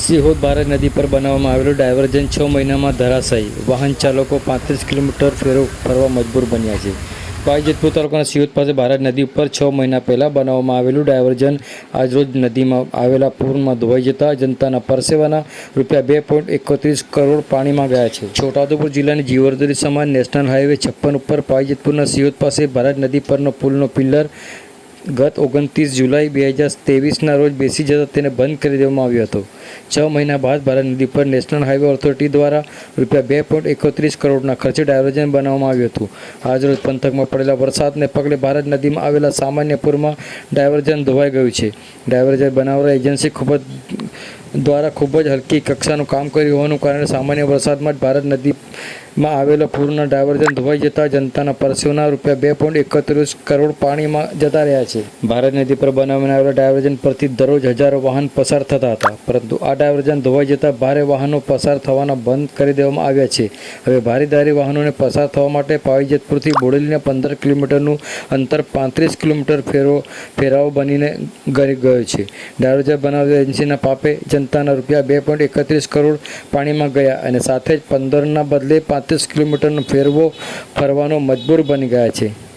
સિહોદ ભારત નદી પર બનાવવામાં આવેલું ડાયવર્જન છ મહિનામાં ધરાશાયી. વાહન ચાલકો પાંત્રીસ કિલોમીટર ફેરો ફરવા મજબૂર બન્યા છે. ભાઈ તાલુકાના સિહોદ પાસે ભારત નદી ઉપર છ મહિના પહેલાં બનાવવામાં આવેલું ડાયવર્જન આજરોજ નદીમાં આવેલા પૂરમાં ધોવાઈ જતા જનતાના પરસેવાના રૂપિયા બે પોઈન્ટ એકોત્રીસ કરોડ પાણીમાં ગયા છે. છોટાઉદેપુર જિલ્લાની જીવરદરી સમાન નેશનલ હાઈવે છપ્પન ઉપર પાઈજેતપુરના સિહોદ પાસે ભારત નદી પરનો પુલનો પિલ્લર ગત ઓગણત્રીસ જુલાઈ બે હજાર ત્રેવીસના રોજ બેસી જતા તેને બંધ કરી દેવામાં આવ્યો હતો. છ મહિના બાદ ભારત નદી પર નેશનલ હાઈવે ઓથોરિટી દ્વારા રૂપિયા બે પોઈન્ટ એકોત્રીસ કરોડના ખર્ચે ડાયવર્જન બનાવવામાં આવ્યું હતું. આજરોજ પંથકમાં પડેલા વરસાદને પગલે ભારત નદીમાં આવેલા સામાન્ય પૂરમાં ડાયવર્જન ધોવાઈ ગયું છે. ડાયવર્જન બનાવવા એજન્સી ખૂબ જ દ્વારા ખૂબ જ હલકી કક્ષાનું કામ કર્યું હોવાનું કારણે સામાન્ય વરસાદમાં જ ભારત નદીમાં આવેલો પૂરના ડાયવર્જન ધોવાઈ જતા જનતાના પરસેવના રૂપિયા બે પોઈન્ટ એકત્રીસ કરોડ પાણીમાં જતા રહ્યા છે. ભારત નદી પર બનાવવામાં આવેલા ડાયવર્જન પરથી દરરોજ હજારો વાહન પસાર થતા હતા, પરંતુ આ ડાયવર્જન ધોવાઈ જતા ભારે વાહનો પસાર થવાના બંધ કરી દેવામાં આવ્યા છે. હવે ભારીદારી વાહનોને પસાર થવા માટે પાવીજતપુરથી બોડેલીને પંદર કિલોમીટરનું અંતર પાંત્રીસ કિલોમીટર ફેરો, ફેરાવો બનીને ગરી ગયો છે. ડાયવર્જન બનાવતી એજન્સીના પાપે જનતાના રૂપિયા બે પોઈન્ટ એકત્રીસ કરોડ પાણીમાં ગયા અને સાથે જ પંદરના બદલે પાંત્રીસ કિલોમીટરનો ફેરવો ફરવાનો મજબૂર બની ગયા છે.